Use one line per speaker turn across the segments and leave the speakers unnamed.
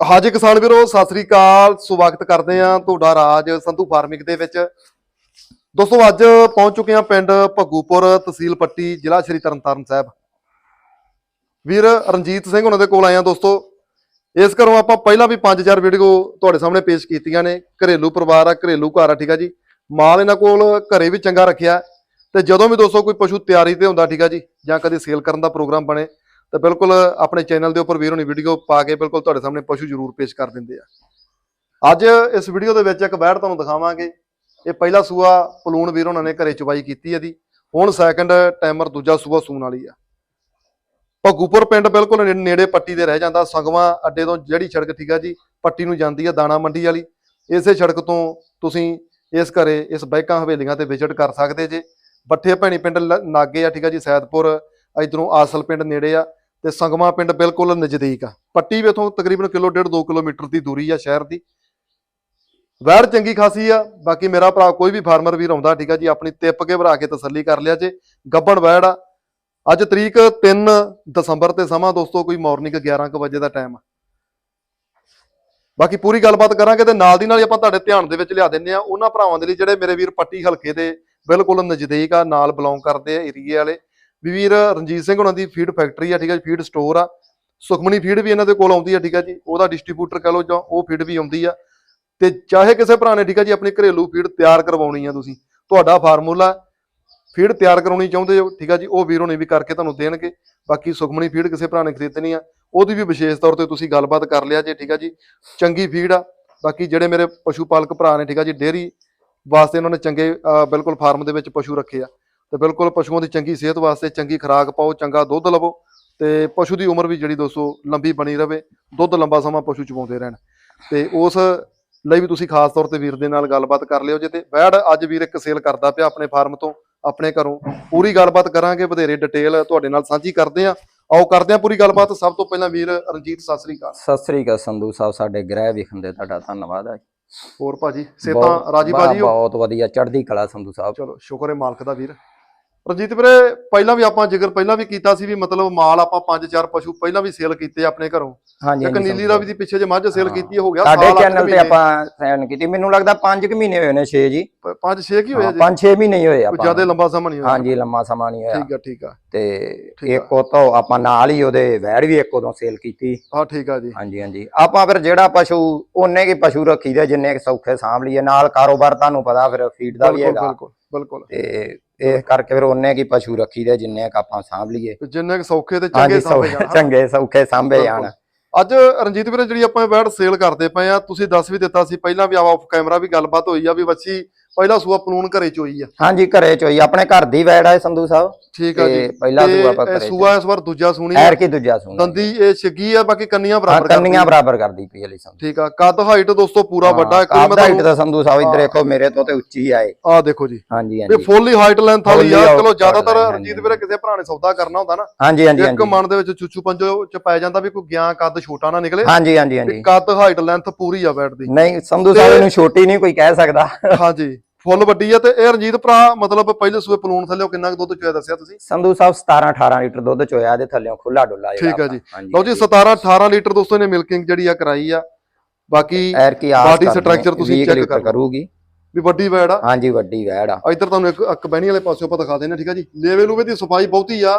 ਹਾਜੀ ਕਿਸਾਨ ਵੀਰੋ, ਸਤਿ ਸ੍ਰੀ ਅਕਾਲ। ਸਵਾਗਤ ਕਰਦੇ ਆ ਤੁਹਾਡਾ ਰਾਜ ਸੰਧੂ ਫਾਰਮਿੰਗ ਦੇ ਵਿੱਚ। ਦੋਸਤੋ, ਅੱਜ ਪਹੁੰਚ ਚੁੱਕੇ ਆ ਪਿੰਡ ਭੱਗੂਪੁਰ ਤਹਿਸੀਲ ਪੱਟੀ, ਜ਼ਿਲ੍ਹਾ ਸ਼੍ਰੀ ਤਰਨਤਾਰਨ ਸਾਹਿਬ। ਵੀਰ ਰਣਜੀਤ ਸਿੰਘ ਉਹਨਾਂ ਦੇ ਕੋਲ ਆਏ ਆ ਦੋਸਤੋ। ਇਸ ਘਰੋਂ ਆਪਾਂ ਪਹਿਲਾਂ ਵੀ 5-4 ਵੀਡੀਓ ਤੁਹਾਡੇ ਸਾਹਮਣੇ ਪੇਸ਼ ਕੀਤੀਆਂ ਨੇ। ਘਰੇਲੂ ਪਰਿਵਾਰ ਆ, ਘਰੇਲੂ ਘਰ ਆ, ਠੀਕ ਆ ਜੀ। ਮਾਲ ਇਹਨਾਂ ਕੋਲ ਘਰੇ ਵੀ ਚੰਗਾ ਰੱਖਿਆ। ਤੇ ਜਦੋਂ ਵੀ ਦੋਸਤੋ ਕੋਈ ਪਸ਼ੂ ਤਿਆਰੀ ਤੇ ਹੁੰਦਾ, ਠੀਕ ਆ ਜੀ, ਜਾਂ ਕਦੇ ਸੇਲ ਕਰਨ ਦਾ ਪ੍ਰੋਗਰਾਮ ਬਣੇ ਤਾਂ ਬਿਲਕੁਲ ਆਪਣੇ ਚੈਨਲ ਦੇ ਉੱਪਰ ਵੀਰ ਹੋਣੀ ਵੀਡੀਓ ਪਾ ਕੇ ਬਿਲਕੁਲ ਤੁਹਾਡੇ ਸਾਹਮਣੇ ਪਸ਼ੂ ਜ਼ਰੂਰ ਪੇਸ਼ ਕਰ ਦਿੰਦੇ ਆ। ਅੱਜ ਇਸ ਵੀਡੀਓ ਦੇ ਵਿੱਚ ਇੱਕ ਵੈੜ ਤੁਹਾਨੂੰ ਦਿਖਾਵਾਂਗੇ। ਇਹ ਪਹਿਲਾ ਸੂਆ ਪਲੂਣ ਵੀਰ ਉਹਨਾਂ ਨੇ ਘਰੇ ਚੁਬਾਈ ਕੀਤੀ ਇਹਦੀ। ਹੁਣ ਸੈਕੰਡ ਟਾਈਮਰ ਦੂਜਾ ਸੂਆ ਸੂਣ ਵਾਲੀ ਆ। ਭਗੂਪੁਰ ਪਿੰਡ ਬਿਲਕੁਲ ਨੇੜੇ ਪੱਟੀ ਦੇ ਰਹਿ ਜਾਂਦਾ। ਸੰਗਵਾ ਅੱਡੇ ਤੋਂ ਜਿਹੜੀ ਸੜਕ ਠੀਕ ਆ ਜੀ, ਪੱਟੀ ਨੂੰ ਜਾਂਦੀ ਆ ਦਾਣਾ ਮੰਡੀ ਵਾਲੀ। ਇਸੇ ਸੜਕ ਤੋਂ ਤੁਸੀਂ ਇਸ ਘਰੇ ਇਸ ਬੈਕਾਂ ਹਵੇਲੀਆਂ ਤੇ ਵਿਜ਼ਿਟ ਕਰ ਸਕਦੇ ਜੇ। ਬੱਠੇ ਭੈਣੀ ਪਿੰਡ ਲ- ਨਾਗੇ ਆ ਠੀਕ ਆ ਜੀ, ਸੈਦਪੁਰ। ਇਧਰੋਂ ਆਸਲ ਪਿੰਡ ਨੇੜੇ ਆ। ਤੇ ਸੰਗਮਾ ਪਿੰਡ ਬਿਲਕੁਲ ਨਜ਼ਦੀਕ ਆ। ਪੱਟੀ ਵੀ ਇੱਥੋਂ ਤਕਰੀਬਨ ਕਿਲੋ ਡੇਢ 2 ਕਿਲੋਮੀਟਰ ਦੀ ਦੂਰੀ ਆ ਸ਼ਹਿਰ ਦੀ। ਵੈੜ ਚੰਗੀ ਖਾਸੀ ਆ, ਬਾਕੀ ਮੇਰਾ ਭਰਾ ਕੋਈ ਵੀ ਫਾਰਮਰ ਵੀਰ ਆਉਂਦਾ, ਠੀਕ ਆ ਜੀ, ਆਪਣੀ ਤਿੱਪ ਕੇ ਭਰਾ ਕੇ ਤਸੱਲੀ ਕਰ ਲਿਆ ਜੇ। ਗੱਬਣ ਵੈੜ ਆ। ਅੱਜ ਤਰੀਕ 3 ਦਸੰਬਰ ਤੇ ਸਮਾਂ ਦੋਸਤੋ, ਕੋਈ ਮਾਰਨਿੰਗ 11 ਕੁ ਵਜੇ ਦਾ ਟਾਈਮ ਆ। ਬਾਕੀ ਪੂਰੀ ਗੱਲਬਾਤ ਕਰਾਂਗੇ ਤੇ ਨਾਲ ਦੀ ਨਾਲ ਹੀ ਆਪਾਂ ਤੁਹਾਡੇ ਧਿਆਨ ਦੇ ਵਿੱਚ ਲਿਆ ਦਿੰਨੇ ਆ। ਉਹਨਾਂ ਭਰਾਵਾਂ ਦੇ ਲਈ ਜਿਹੜੇ ਮੇਰੇ ਵੀਰ ਪੱਟੀ ਹਲਕੇ ਦੇ ਬਿਲਕੁਲ ਨਜ਼ਦੀਕ ਆ, ਨਾਲ ਬਿਲੋਂਗ ਕਰਦੇ ਆ ਏਰੀਏ ਵਾਲੇ। ਵੀ ਵੀਰ ਰਣਜੀਤ ਸਿੰਘ ਉਹਨਾਂ ਦੀ ਫੀਡ ਫੈਕਟਰੀ ਆ, ਠੀਕ ਆ ਜੀ ਫੀਡ ਸਟੋਰ ਆ। ਸੁਖਮਣੀ ਫੀਡ ਵੀ ਇਹਨਾਂ ਦੇ ਕੋਲ ਆਉਂਦੀ ਆ, ਠੀਕ ਆ ਜੀ, ਉਹਦਾ ਡਿਸਟ੍ਰੀਬਿਊਟਰ ਕਹ ਲਓ ਜਾਂ ਉਹ ਫੀਡ ਵੀ ਆਉਂਦੀ ਆ। ਤੇ ਚਾਹੇ ਕਿਸੇ ਭਰਾ ਨੇ, ਠੀਕ ਆ ਜੀ, ਆਪਣੀ ਘਰੇਲੂ ਫੀਡ ਤਿਆਰ ਕਰਵਾਉਣੀ ਆ ਤੁਸੀਂ, ਤੁਹਾਡਾ ਫਾਰਮੂਲਾ ਫੀਡ ਤਿਆਰ ਕਰਾਉਣੀ ਚਾਹੁੰਦੇ ਹੋ, ਠੀਕ ਆ ਜੀ, ਉਹ ਵੀਰ ਨੇ ਵੀ ਕਰਕੇ ਤੁਹਾਨੂੰ ਦੇਣਗੇ। ਬਾਕੀ ਸੁਖਮਣੀ ਫੀਡ ਕਿਸੇ ਭਰਾ ਨੇ ਖਰੀਦਣੀ ਆ, ਉਹਦੀ ਵੀ ਵਿਸ਼ੇਸ਼ ਤੌਰ ਤੇ ਤੁਸੀਂ ਗੱਲਬਾਤ ਕਰ ਲਿਆ ਜੇ, ਠੀਕ ਆ ਜੀ, ਚੰਗੀ ਫੀਡ ਆ। ਬਾਕੀ ਜਿਹੜੇ ਮੇਰੇ ਪਸ਼ੂ ਪਾਲਕ ਭਰਾ ਨੇ, ਠੀਕ ਆ ਜੀ, ਡੇਅਰੀ ਵਾਸਤੇ ਉਹਨਾਂ ਨੇ ਚੰਗੇ ਬਿਲਕੁਲ ਫਾਰਮ ਦੇ ਵਿੱਚ ਪਸ਼ੂ ਰੱਖੇ ਆ। ਤੇ ਬਿਲਕੁਲ ਪਸ਼ੂਆਂ ਦੀ ਚੰਗੀ ਸਿਹਤ ਵਾਸਤੇ ਚੰਗੀ ਖੁਰਾਕ ਪਾਓ ਚੰਗਾ ਦੁੱਧ ਲਵੋ ਤੇ ਪਸ਼ੂ ਦੀ ਉਮਰ ਵੀ ਜਿਹੜੀ ਦੋਸਤੋ ਲੰਬੀ ਬਣੀ ਰਵੇ ਦੁੱਧ ਲੰਬਾ ਸਮਾਂ ਪਸ਼ੂ ਚਵਾਉਂਦੇ ਰਹਿਣ। ਤੇ ਉਸ ਲਈ ਵੀ ਤੁਸੀਂ ਖਾਸ ਤੌਰ ਤੇ ਵੀਰ ਦੇ ਨਾਲ ਗੱਲਬਾਤ ਕਰ ਲਿਓ ਜੇ ਤੇ ਵੈੜ ਅੱਜ ਵੀਰ ਇੱਕ ਸੇਲ ਕਰਦਾ ਪਿਆ ਆਪਣੇ ਫਾਰਮ ਤੋਂ ਆਪਣੇ ਘਰੋਂ। ਪੂਰੀ ਗੱਲਬਾਤ ਕਰਾਂਗੇ ਵਧੇਰੇ ਡਿਟੇਲ ਤੁਹਾਡੇ ਨਾਲ ਸਾਂਝੀ ਕਰਦੇ ਆ ਆਓ ਕਰਦੇ ਆ ਪੂਰੀ ਗੱਲਬਾਤ। ਸਭ ਤੋਂ ਪਹਿਲਾਂ ਵੀਰ ਰਣਜੀਤ ਸਤਿ ਸ੍ਰੀ ਅਕਾਲ।
ਸਤਿ ਸ੍ਰੀ ਅਕਾਲ ਸੰਧੂ ਸਾਹਿਬ ਸਾਡੇ ਗ੍ਰਹਿ ਵਿਖਣ ਦੇ ਤੁਹਾਡਾ ਧੰਨਵਾਦ ਹੈ।
ਹੋਰ ਭਾਜੀ ਸੇਤਾ ਰਾਜੀ ਭਾਜੀ
ਬਹੁਤ ਵਧੀਆ ਚੜ੍ਹਦੀ ਕਲਾ ਸੰਧੂ ਸਾਹਿਬ।
ਚਲੋ ਸ਼ੁਕਰ ਹੈ ਮਾਲਕ ਦਾ ਵੀਰ। ਰਣਜੀਤ ਵੀਰੇ ਪਹਿਲਾਂ ਵੀ ਆਪਾਂ ਜ਼ਿਕਰ ਪਹਿਲਾਂ ਵੀ ਕੀਤਾ ਸੀ ਵੀ ਮਤਲਬ ਮਾਲ ਆਪਾਂ ਪੰਜ ਚਾਰ ਪਸ਼ੂ ਪਹਿਲਾਂ ਵੀ ਸੇਲ ਕੀਤੇ ਆਪਣੇ ਘਰੋਂ।
ਹਾਂਜੀ
ਇੱਕ ਨੀਲੀ ਰਾਵੀ ਦੀ ਪਿੱਛੇ ਜੇ ਮੱਝ ਸੇਲ। ਕੀਤੀ ਹੋ ਗਿਆ
ਸਾਡੇ ਚੈਨਲ ਤੇ। ਆਪਾਂ ਸੈਨ ਕੀਤੀ। ਮੈਨੂੰ ਲੱਗਦਾ 5 ਕੁ ਮਹੀਨੇ ਹੋਏ ਨੇ 6 ਜੀ।
ਪ- ਪੰਜ ਛੇ ਕੀ ਹੋਇਆ ਜੀ
5-6 ਮਹੀਨੇ ਹੋਏ ਆਪਾਂ
ਜ਼ਿਆਦਾ ਲੰਬਾ ਸਮਾਂ ਨਹੀਂ ਹੋਇਆ।
ਹਾਂਜੀ ਲੰਮਾ ਸਮਾਂ ਨਹੀਂ ਹੋਇਆ।
ਠੀਕ ਆ ਠੀਕ ਆ।
ਤੇ। ਇੱਕ ਉਹ ਤੋਂ ਆਪਾਂ ਨਾਲ ਹੀ ਉਹਦੇ ਵੈੜ ਵੀ ਇੱਕ ਉਦੋਂ ਸੇਲ ਕੀਤੀ।
ਹਾਂ ਠੀਕ ਆ ਜੀ।
ਹਾਂਜੀ ਹਾਂਜੀ। ਆਪਾਂ ਫਿਰ ਜਿਹੜਾ ਪਸ਼ੂ ਉਹਨੇ ਕੀ ਪਸ਼ੂ ਰੱਖੀਦੇ ਜਿੰਨੇ ਸੌਖੇ ਸਾਂਭ ਲਈਏ ਨਾਲ ਕਾਰੋਬਾਰ ਤੁਹਾਨੂੰ ਪਤਾ ਫਿਰ ਫੀਡ ਦਾ ਵੀ ਹੈਗਾ।
ਬਿਲਕੁਲ। ਬਿਲਕੁਲ।
ਤੇ ਇਸ ਕਰਕੇ ਫਿਰ ਉਹਨੇ ਕੀ ਪਸ਼ੂ ਰੱਖੀਦੇ ਜਿੰਨੇ ਕੁ ਆਪਾਂ ਸਾਂਭ ਲਈਏ।
ਜਿੰਨੇ ਕੁ ਸੌਖੇ ਤੇ ਚੰਗੇ ਸਾਂਭੇ ਜਾਣ।
ਚੰਗੇ ਸੌਖੇ ਸਾਂਭੇ ਜਾਣ।
ਅੱਜ ਰਣਜੀਤ ਵੀਰੇ ਜਿਹੜੀ ਆਪਾਂ ਬੈਡ ਸੇਲ ਕਰਦੇ ਪਏ ਆ ਤੁਸੀਂ ਦੱਸ ਵੀ ਦਿੱਤਾ ਸੀ ਪਹਿਲਾਂ ਵੀ ਆਫ ਕੈਮਰਾ ਵੀ ਗੱਲਬਾਤ ਹੋਈ ਆ ਵੀ ਵੱਛੀ ਪਹਿਲਾ ਸੂਆ ਪਲੂਣ ਘਰੇ ਚੋਈ ਆ।
ਹਾਂਜੀ ਘਰੇ ਚੋਈ ਆਪਣੇ ਘਰ ਦੀ ਵੈੜ ਹੈ ਸੰਧੂ ਸਾਹਿਬ।
ਠੀਕ ਆ ਜੀ।
ਪਹਿਲਾ ਸੂਆ ਆਪਾਂ
ਇਹ
ਘਰੇ
ਸੂਆ ਇਸ ਵਾਰ ਦੂਜਾ ਸੂਣੀ ਆ।
ਐਰ ਕੀ ਦੂਜਾ ਸੁਣ
ਦੰਦੀ ਇਹ ਛਿੱਗੀ ਆ ਬਾਕੀ ਕੰਨੀਆਂ ਬਰਾਬਰ ਕਰਦੀ।
ਕੰਨੀਆਂ
ਆ।
ਬਰਾਬਰ ਕਰਦੀ ਪਈ ਅਲੀ ਸੰਧੂ।
ਠੀਕ ਆ। ਕੱਦ ਹਾਈਟ ਦੋਸਤੋ ਪੂਰਾ ਵੱਡਾ ਇੱਕ ਮੈਂ
ਦਾ
ਤੁਹਾਨੂੰ
ਤਾਂ ਸੰਧੂ ਸਾਹਿਬ ਇੱਧਰ। ਦੇਖੋ ਮੇਰੇ ਤੋਂ ਤੇ ਉੱਚੀ ਆਏ
ਆ ਦੇਖੋ ਜੀ।
ਹਾਂਜੀ
ਇਹ
ਹਾਂਜੀ।
ਫੁੱਲੀ ਹਾਈਟ ਲੈਂਥ ਵਾਲੀ ਆ। ਚਲੋ ਜ਼ਿਆਦਾਤਰ ਰਣਜੀਤ। ਵੀਰੇ ਕਿਸੇ ਭਰਾ ਨੇ ਸੌਦਾ ਕਰਨਾ ਹੁੰਦਾ ਨਾ।
ਹਾਂਜੀ ਹਾਂਜੀ
ਇੱਕ ਮਨ ਦੇ ਵਿੱਚ ਚੁੱਚੂ ਪੰਜੋ ਚ ਪੈ ਜਾਂਦਾ ਵੀ ਕੋਈ ਗਿਆ ਕੱਦ ਛੋਟਾ ਨਾ ਨਿਕਲੇ।
ਹਾਂਜੀ ਹਾਂਜੀ ਹਾਂਜੀ।
ਕੱਦ ਹਾਈਟ ਲੈਂਥ ਪੂਰੀ ਆ ਬੈਠ ਦੀ।
ਨਹੀਂ ਸੰਧੂ ਸਾਹਿਬ ਇਹਨੂੰ ਛੋਟੀ ਨਹੀਂ ਕੋਈ ਕਹਿ ਸਕਦਾ।
ਹਾਂਜੀ। ਫੁੱਲ ਵੱਡੀ ਆ ਤੇ ਇਹ ਰਣਜੀਤ ਭਰਾ ਮਤਲਬ ਪਹਿਲੇ ਸੂਏ ਪਲੂਣ ਥੱਲੇ ਕਿੰਨਾ ਕੁ ਦੁੱਧ ਚੋਇਆ ਦੱਸਿਆ ਤੁਸੀਂ?
ਸੰਧੂ ਸਾਹਿਬ 17 18 ਲੀਟਰ ਦੁੱਧ ਚੋਇਆ ਦੇ ਥੱਲੇੋਂ ਖੁੱਲਾ ਡੁੱਲਾ
ਠੀਕ ਆ ਜੀ। ਲਓ ਜੀ
ਹਾਂਜੀ।
17 18 ਲੀਟਰ ਦੋਸਤੋ ਨੇ ਮਿਲਕਿੰਗ ਜਿਹੜੀ ਆ ਕਰਾਈ ਆ। ਬਾਕੀ
ਕਰਦੇ
structure ਤੁਸੀਂ
20
check
ਲੀਟਰ
ਕਰ।
ਕਰੂਗੀ।
ਵੀ ਵੱਡੀ ਵੈੜ ਆ।
ਹਾਂਜੀ ਵੱਡੀ ਵੈੜ ਆ।
ਇੱਧਰ ਤੁਹਾਨੂੰ ਇੱਕ ਅੱਕ ਬਹਿਣੀ ਵਾਲੇ ਪਾਸਿਓਂ ਆਪਾਂ ਦਿਖਾ ਦਿੰਦੇ ਠੀਕ ਆ ਜੀ। ਲੇਵੇ ਲੂਵੇ ਦੀ ਸਫ਼ਾਈ ਬਹੁਤੀ ਆ।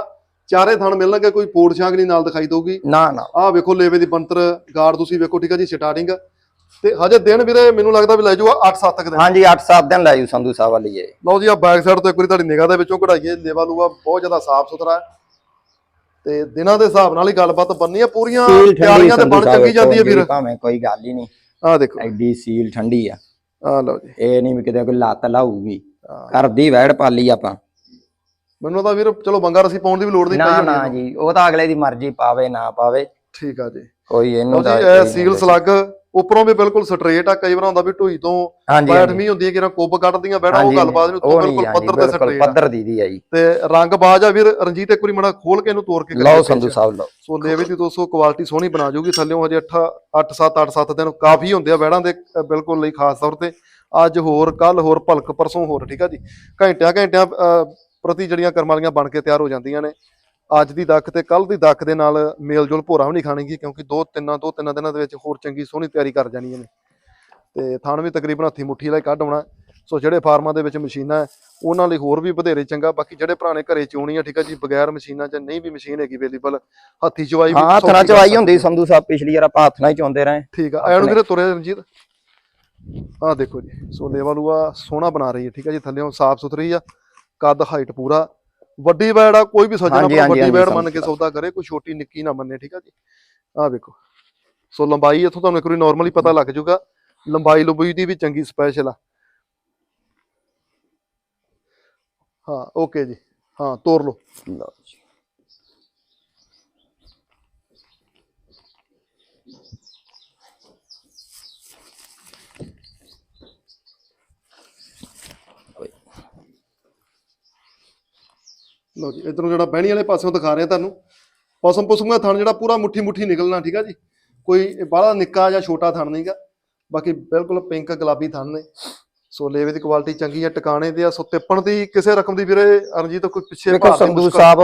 ਚਾਰੇ ਥਣ ਮਿਲਣਗੇ ਕੋਈ ਪੋੜ ਛਾਂਗ ਨਹੀਂ ਨਾਲ ਦਿਖਾਈ ਦਊਗੀ।
ਨਾ ਨਾ।
ਆਹ ਵੇਖੋ ਲੇਵੇ ਦੀ ਬੰਤਰ ਗਾਰਡ ਤੁਸੀਂ ਵੇਖੋ ਠੀਕ ਆ ਜੀ ਸਟਾਰਟਿੰਗ ਤੇ ਹਜੇ ਦਿਨ ਵੀਰੇ ਮੈਨੂੰ ਲੱਗਦਾ ਵੀ ਲੈ ਜਾਊਗਾ 8-7 ਤੱਕ ਦਿਨ।
ਹਾਂਜੀ 8-7 ਦਿਨ ਲੈ ਜੂ ਸੰਧੂ ਸਾਹਿਬ ਵਾਲੀ ਇਹ।
ਲਓ ਜੀ ਆ ਬੈਕ ਸਾਈਡ ਤੋਂ ਇੱਕ ਵਾਰੀ ਤੁਹਾਡੀ ਨਿਗਾਹ ਦੇ ਵਿੱਚੋਂ ਕਢਾਈਏ ਲੇਵਾ ਲੂਵਾ ਬਹੁਤ ਜ਼ਿਆਦਾ ਸਾਫ਼ ਸੁਥਰਾ ਹੈ। ਤੇ ਦਿਨਾਂ ਦੇ ਹਿਸਾਬ ਨਾਲ ਹੀ ਗੱਲਬਾਤ ਬੰਨੀ ਆ ਪੂਰੀਆਂ ਤਿਆਰੀਆਂ ਤੇ ਬਣ ਚੰਗੀ ਜਾਂਦੀ ਹੈ ਵੀਰ।
ਭਾਵੇਂ ਕੋਈ ਗੱਲ ਹੀ ਨਹੀਂ।
ਆਹ ਦੇਖੋ।
ਐਡੀ ਸੀਲ ਠੰਡੀ ਆ।
ਆਹ ਲਓ ਜੀ।
ਇਹ ਨਹੀਂ ਵੀ ਕਿਤੇ ਕੋਈ ਲੱਤ ਲਾਊਗੀ। ਕਰਦੀ ਵੈੜ ਪਾਲੀ ਆਪਾਂ।
ਮੈਨੂੰ ਤਾਂ ਵੀਰ ਚਲੋ ਬੰਗਾ ਰਸੀ ਪਾਉਣ ਦੀ ਵੀ ਲੋੜ ਨਹੀਂ ਪਈ
ਨਾ ਜੀ ਉਹ ਤਾਂ ਅਗਲੇ ਦੀ ਮਰਜ਼ੀ ਪਾਵੇ ਨਾ ਪਾਵੇ।
ਠੀਕ ਆ ਜੀ।
ਕੋਈ ਇਹਨੂੰ
ਜੀ
ਤਾਂ
ਸੀਲ ਸਲੱਗ ਉੱਪਰੋਂ ਵੀ ਬਿਲਕੁਲ ਸਟ੍ਰੇਟ ਆ ਕਈ ਵਾਰ ਹੁੰਦਾ ਵੀ ਢੂਈ ਤੋਂ
ਹਾਂਜੀ
ਬੈਠ
ਹਾਂਜੀ।
ਮੀ ਹੁੰਦੀ ਹੈ ਕਿ ਨਾ ਕੁੱਬ ਕੱਢਦੀਆਂ ਬੈਠਾ ਉਹ ਗੱਲਬਾਤ ਨਹੀਂ ਉੱਤੋਂ ਬਿਲਕੁਲ ਪੱਧਰ ਤੇ ਸਟ੍ਰੇਟ
ਪੱਧਰ ਦੀ ਦੀ ਆ ਜੀ।
ਤੇ ਰੰਗ ਬਾਜ ਆ ਵੀਰ ਰਣਜੀਤ ਇੱਕ ਵਾਰੀ ਮੜਾ ਖੋਲ ਕੇ ਇਹਨੂੰ ਤੋੜ ਕੇ
ਲਓ ਸੰਧੂ। ਸਾਹਿਬ ਲਓ।
ਸੋ ਲੇਵੇ ਦੀ ਦੋਸਤੋ ਕੁਆਲਿਟੀ ਸੋਹਣੀ ਬਣਾ ਜੂਗੀ ਥੱਲੇੋਂ ਹਜੇ 8 8 7 8 7 ਦਿਨ ਕਾਫੀ ਹੁੰਦੇ ਆ ਵੈੜਾਂ ਦੇ ਬਿਲਕੁਲ ਲਈ ਖਾਸ ਤੌਰ ਤੇ। ਅੱਜ ਹੋਰ ਕੱਲ ਹੋਰ ਭਲਕ ਪਰਸੋਂ ਹੋਰ ਠੀਕ ਆ ਜੀ। ਘੰਟਿਆਂ ਘੰਟਿਆਂ ਪ੍ਰਤੀ ਜਿਹੜੀਆਂ ਕਰਮ ਵਾਲੀਆਂ ਬਣ ਕੇ ਤਿਆਰ ਹੋ ਜਾਂਦੀਆਂ ਨੇ। ਅੱਜ ਦੀ ਦੱਖ ਤੇ ਕੱਲ ਦੀ ਦੱਖ ਦੇ ਨਾਲ ਮੇਲ ਜੋਲ ਭੋਰਾ ਵੀ ਨਹੀਂ ਖਾਣੀਗੀ ਕਿਉਂਕਿ ਦੋ ਤਿੰਨਾਂ ਦੋ ਤਿੰਨਾਂ ਦਿਨਾਂ ਦੇ ਵਿੱਚ ਹੋਰ ਚੰਗੀ ਸੋਹਣੀ ਤਿਆਰੀ ਕਰ ਜਾਣੀਆਂ ਨੇ। ਤੇ ਥਣ ਵੀ ਤਕਰੀਬਨ ਹੱਥੀ ਮੁੱਠੀ ਵਾਲਾ ਕੱਢ ਆਉਣਾ। ਸੋ ਜਿਹੜੇ ਫਾਰਮਾਂ ਦੇ ਵਿੱਚ ਮਸ਼ੀਨਾਂ ਹੈ, ਉਹਨਾਂ ਲਈ ਹੋਰ ਵੀ ਵਧੇਰੇ ਚੰਗਾ। ਬਾਕੀ ਜਿਹੜੇ ਪੁਰਾਣੇ ਘਰੇ ਚੋਣੀ ਆ ਠੀਕ ਆ ਜੀ ਬਗੈਰ ਮਸ਼ੀਨਾਂ 'ਚ ਨਹੀਂ ਵੀ ਮਸ਼ੀਨ ਹੈਗੀ ਅਵੇਲੇਬਲ ਹੱਥੀ ਚਵਾਈ ਵੀ
ਹਾਂ ਹੱਥ ਚਵਾਈ ਹੁੰਦੀ ਸੰਧੂ ਸਾਹਿਬ ਪਿਛਲੀ ਵਾਰ ਆਪਾਂ ਹੱਥ ਨਾਲ ਹੀ ਚੋਂਦੇ ਰਹੇ।
ਠੀਕ ਆ ਐਨੂੰ ਵੀਰੇ ਤੁਰੇ ਰਣਜੀਤ। ਆਹ ਦੇਖੋ ਜੀ ਸੋ ਲੇਵਲੂਆ ਸੋਹਣਾ ਬਣਾ ਰਹੀ ਹੈ ਠੀਕ ਹੈ ਜੀ ਥੱਲੇੋਂ ਸਾਫ਼ ਸੁਥਰੀ ਆ ਕੱਦ ਹਾਈਟ ਪੂਰਾ। ਵੱਡੀ ਵੈੜ ਆ ਕੋਈ ਵੀ ਸੱਜਣਾ ਆਪਣਾ ਵੱਡੀ
ਸਮਝ
ਮੰਨ ਕੇ ਸੌਦਾ ਕਰੇ ਕੋਈ ਛੋਟੀ ਨਿੱਕੀ ਨਾ ਮੰਨੇ ਠੀਕ ਆ ਜੀ? ਆਹ ਵੇਖੋ। ਸੋ ਲੰਬਾਈ ਇੱਥੋਂ ਤੁਹਾਨੂੰ ਇੱਕ ਵਾਰੀ ਨਾਰਮਲੀ ਪਤਾ ਲੱਗ ਜਾਊਗਾ। ਲੰਬਾਈ ਲੰਬੂਈ ਦੀ ਵੀ ਚੰਗੀ ਸਪੈਸ਼ਲ ਆ। ਹਾਂ ਓਕੇ ਜੀ। ਹਾਂ ਤੋਰ ਲਓ।
ਲਓ ਜੀ।
ਲਓ ਜੀ ਇਧਰੋਂ ਜਿਹੜਾ ਬਹਿਣੀ ਵਾਲੇ ਪਾਸਿਓਂ ਦਿਖਾ ਰਿਹਾ ਤੁਹਾਨੂੰ। ਪਸਮ ਪੁਸਮ ਦਾ ਥਣ ਜਿਹੜਾ ਪੂਰਾ ਮੁੱਠੀ ਮੁੱਠੀ ਨਿਕਲਣਾ ਠੀਕ ਆ ਜੀ? ਕੋਈ ਬਾਹਲਾ ਨਿੱਕਾ ਜਾਂ ਛੋਟਾ ਥਣ ਨਹੀਂਗਾ ਬਾਕੀ ਬਿਲਕੁਲ ਪਿੰਕ ਗੁਲਾਬੀ ਥਣ ਨੇ। ਸੋ ਲੇਵੇ ਦੀ ਕੁਆਲਿਟੀ ਚੰਗੀ ਆ ਟਿਕਾਣੇ ਤੇ ਆ ਸੋ ਤਿੱਪਣ ਦੀ ਕਿਸੇ ਰਕਮ ਦੀ ਵੀਰੇ ਅਰਜੀਤ ਕੋਈ ਪਿੱਛੇ
ਦੇਖੋ ਸੰਧੂ ਸਾਹਿਬ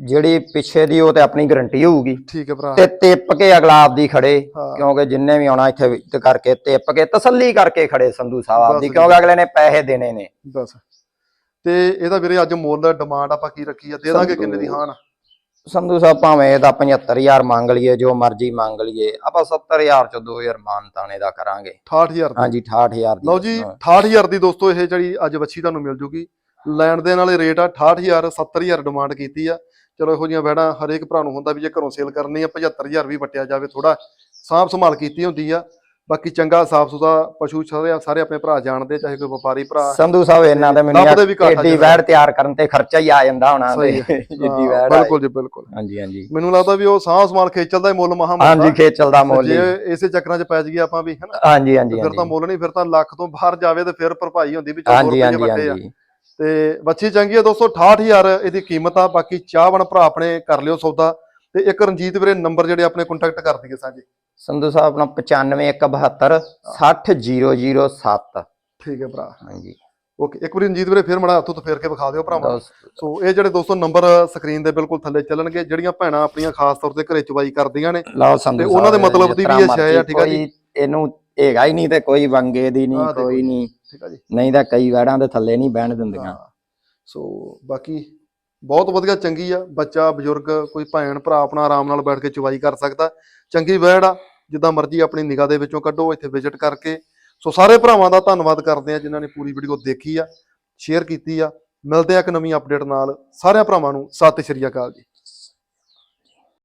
ਜਿਹੜੀ ਪਿੱਛੇ ਦੀ ਉਹ ਤੇ ਆਪਣੀ ਗਾਰੰਟੀ ਹੋਊਗੀ।
ਠੀਕ ਹੈ ਭਰਾ।
ਤੇ ਤਿੱਪ ਕੇ ਅਗਲਾ ਆਪਦੀ ਖੜੇ। ਕਿਉਂਕਿ ਜਿੰਨੇ ਵੀ ਆਉਣਾ ਇੱਥੇ ਕਰਕੇ ਤਿੱਪ ਕੇ ਤਸੱਲੀ ਕਰਕੇ ਖੜੇ ਸੰਧੂ ਸਾਹਿਬ ਆਪਦੀ। ਕਿਉਂਕਿ ਅਗਲੇ ਨੇ ਪੈਸੇ ਦੇਣੇ ਨੇ।
ਬਸ। ਤੇ ਇਹਦਾ ਵੀਰੇ ਅੱਜ ਮੁੱਲ ਡਿਮਾਂਡ ਆਪਾਂ ਕੀ ਰੱਖੀ ਆ ਦੇ ਦਾਂਗੇ ਕਿੰਨੇ ਦੀ ਹਾਂ ਨਾ
ਸੰਧੂ ਸਾਹਿਬ ਭਾਵੇਂ ਇਹਦਾ 75000 ਮੰਗ ਲਈਏ ਜੋ ਮਰਜ਼ੀ ਮੰਗ ਲਈਏ ਆਪਾਂ 70000 ਚ 2000 ਮਾਨ ਤਾਣੇ ਦਾ ਕਰਾਂਗੇ।
68000 ਦੀ?
ਹਾਂਜੀ 68000 ਦੀ।
ਲਓ ਜੀ
ਹਾਂ।
68000 ਦੀ ਦੋਸਤੋ ਇਹ ਜਿਹੜੀ ਅੱਜ ਵੱਛੀ ਤੁਹਾਨੂੰ ਮਿਲ ਜੂਗੀ। ਲੈਣ ਦੇਣ ਵਾਲੇ ਰੇਟ ਆ 68000 70000 ਡਿਮਾਂਡ ਕੀਤੀ ਆ। ਚਲੋ ਇਹੋ ਜਿਹੀਆਂ ਵੈੜਾਂ ਹਰੇਕ ਭਰਾ ਨੂੰ ਹੁੰਦਾ ਵੀ ਜੇ ਘਰੋਂ ਸੇਲ ਕਰਨੀ ਆ 75000 ਵੀ ਵਟਿਆ ਜਾਵੇ ਥੋੜਾ ਸਾਂਭ ਸੰਭਾਲ ਕੀਤੀ ਹੁੰਦੀ ਆ। ਬਾਕੀ ਚੰਗਾ ਸਾਫ਼ ਸੁਥਰਾ ਪਸ਼ੂ ਸਾਰੇ ਸਾਰੇ ਆਪਣੇ ਭਰਾ ਜਾਣਦੇ ਚਾਹੇ ਕੋਈ ਵਪਾਰੀ ਭਰਾ
ਸੰਧੂ ਸਾਹਿਬ ਇਹਨਾਂ ਦੇ ਮੈਨੂੰ ਏਡੀ। ਵੈੜ ਤਿਆਰ ਕਰਨ ਤੇ ਖਰਚਾ ਹੀ ਆ ਜਾਂਦਾ ਹੋਣਾ
ਸਹੀ।
ਜਿੱਡੀ ਵੈੜ
ਬਿਲਕੁਲ ਜੀ ਬਿਲਕੁਲ।
ਹਾਂਜੀ ਹਾਂਜੀ।
ਮੈਨੂੰ ਲੱਗਦਾ ਵੀ ਉਹ ਸਾਂਭ ਸੰਭਾਲ ਖੇਚਲ ਦਾ ਹੀ ਮੁੱਲ ਮਹਾ
ਹਾਂਜੀ ਖੇਚਲ ਦਾ ਮੁੱਲ
ਜੇ। ਇਸੇ ਚੱਕਰਾਂ 'ਚ ਪੈ ਜਾਈਏ ਆਪਾਂ ਵੀ ਹਨਾ?
ਹਾਂਜੀ ਹਾਂਜੀ
ਫਿਰ ਤਾਂ ਮੁੱਲ ਨਹੀਂ ਫਿਰ ਤਾਂ ਲੱਖ ਤੋਂ ਬਾਹਰ ਜਾਵੇ ਤੇ ਫਿਰ ਭਰਪਾਈ ਹੁੰਦੀ ਵੀ ਚਲੋ
ਹਾਂਜੀ
ਰੁਪਏ
ਹਾਂਜੀ
ਵੱਡੇ ਆ। ਤੇ ਵੱਛੀ ਚੰਗੀ ਆ ਦੋਸਤੋ 68000 ਇਹਦੀ ਕੀਮਤ ਆ ਬਾਕੀ ਚਾਹਵਣ ਭਰਾ ਆਪਣੇ ਕਰ ਲਿਓ ਸੌਦਾ। ਤੇ ਇੱਕ ਰਣਜੀਤ ਵੀਰੇ ਨੰਬਰ ਜਿਹੜੇ ਆਪਣੇ ਕੰਟੈਕਟ ਕਰ ਦਈਏ ਸਾਂਝੇ।
ਸੰਧੂ ਸਾਹਿਬ ਆਪਣਾ 95172 60007
ਠੀਕ ਹੈ ਭਰਾ।
ਹਾਂਜੀ।
ਓਕੇ ਇੱਕ ਵਾਰੀ ਰਣਜੀਤ ਵੀਰੇ ਫਿਰ ਮੜਾ ਹੱਥੋਂ ਤੋਂ ਫੇਰ ਕੇ ਵਿਖਾ ਦਿਓ ਭਰਾਵਾਂ। ਸੋ ਇਹ ਜਿਹੜੇ ਦੋਸਤੋ ਨੰਬਰ ਸਕਰੀਨ ਦੇ ਬਿਲਕੁਲ ਥੱਲੇ ਚੱਲਣਗੇ ਜਿਹੜੀਆਂ ਭੈਣਾਂ ਆਪਣੀਆਂ ਖਾਸ ਤੌਰ ਤੇ ਘਰੇ ਚਵਾਈ ਕਰਦੀਆਂ ਨੇ ਤੇ ਉਹਨਾਂ ਦੇ ਮਤਲਬ ਦੀ ਵੀ ਇਹ
ਤਰ੍ਹਾਂ
ਸ਼ੈ ਆ, ਠੀਕ ਆ ਜੀ।
ਇਹਨੂੰ ਹੈਗਾ ਹੀ ਨਹੀਂ ਤੇ ਕੋਈ ਵੰਗੇ ਦੀ ਨਹੀਂ ਕੋਈ ਨਹੀਂ।
ਠੀਕ ਆ ਜੀ।
ਨਹੀਂ ਤਾਂ ਕਈ ਵੈੜਾਂ ਦੇ ਥੱਲੇ ਨਹੀਂ ਬਹਿਣ ਦਿੰਦੀਆਂ।
ਹਾਂ। ਸੋ ਬਾਕੀ ਬਹੁਤ ਵਧੀਆ, ਚੰਗੀ ਆ। ਬੱਚਾ, ਬਜ਼ੁਰਗ, ਕੋਈ ਭੈਣ, ਭਰਾ ਆਪਣਾ ਆਰਾਮ ਨਾਲ ਬੈਠ ਕੇ ਚਵਾਈ ਕਰ ਸਕਦਾ ਚੰਗੀ ਵੈੜ ਆ। ਜਿੱਦਾਂ ਮਰਜ਼ੀ ਆਪਣੀ ਨਿਗਾਹ ਦੇ ਵਿੱਚੋਂ ਕੱਢੋ, ਇੱਥੇ ਵਿਜ਼ਿਟ ਕਰਕੇ। ਸੋ ਸਾਰੇ ਭਰਾਵਾਂ ਦਾ ਧੰਨਵਾਦ ਕਰਦੇ ਆ ਜਿਨ੍ਹਾਂ ਨੇ ਪੂਰੀ ਵੀਡੀਓ ਦੇਖੀ ਆ ਸ਼ੇਅਰ ਕੀਤੀ ਆ। ਮਿਲਦੇ ਆ ਇੱਕ ਨਵੀਂ ਅਪਡੇਟ ਨਾਲ। ਸਾਰਿਆਂ ਭਰਾਵਾਂ ਨੂੰ ਸਤਿ ਸ਼੍ਰੀ ਅਕਾਲ ਜੀ।